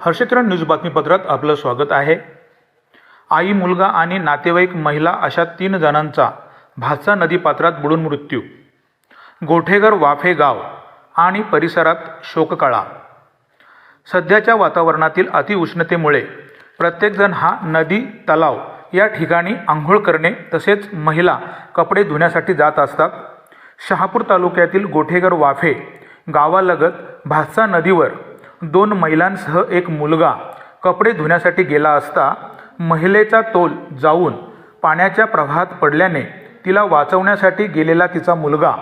हर्षकिरण news बातमीपत्रात आपलं स्वागत आहे. आई मुलगा आणि नातेवाईक महिला अशा तीन जणांचा भातसा नदीपात्रात बुडून मृत्यू. गोठेघर वाफे गाव आणि परिसरात शोककळा. सध्याच्या वातावरणातील अतिउष्णतेमुळे प्रत्येकजण हा नदी तलाव या ठिकाणी आंघोळ करणे तसेच महिला कपडे धुण्यासाठी जात असतात. शहापूर तालुक्यातील गोठेघर वाफे गावालगत भातसा नदीवर दोन महिलांसह एक मुलगा कपडे धुण्यासाठी गेला असता महिलेचा तोल जाऊन पाण्याच्या प्रवाहात पडल्याने तिला वाचवण्यासाठी गेलेला तिचा मुलगा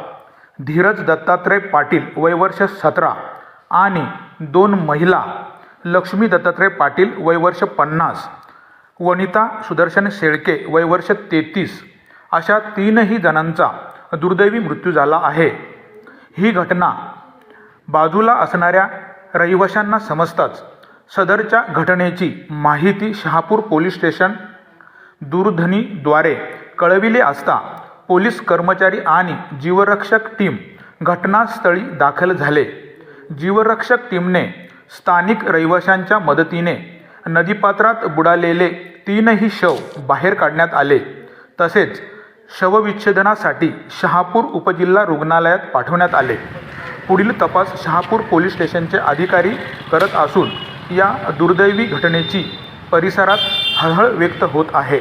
धीरज दत्तात्रय पाटील वयवर्ष सतरा आणि दोन महिला लक्ष्मी दत्तात्रय पाटील वयवर्ष पन्नास वनिता सुदर्शन शेळके वयवर्ष तेहतीस अशा तीनही जणांचा दुर्दैवी मृत्यू झाला आहे. ही घटना बाजूला असणाऱ्या रहिवाशांना समजताच सदरच्या घटनेची माहिती शहापूर पोलीस स्टेशन दूरध्वनीद्वारे कळविले असता पोलीस कर्मचारी आणि जीवरक्षक टीम घटनास्थळी दाखल झाले. जीवरक्षक टीमने स्थानिक रहिवाशांच्या मदतीने नदीपात्रात बुडालेले तीनही शव बाहेर काढण्यात आले. तसेच शवविच्छेदनासाठी शहापूर उपजिल्हा रुग्णालयात पाठवण्यात आले. पुढील तपास शहापूर पोलीस स्टेशनचे अधिकारी करत असून या दुर्दैवी घटनेची परिसरात हळहळ व्यक्त होत आहे.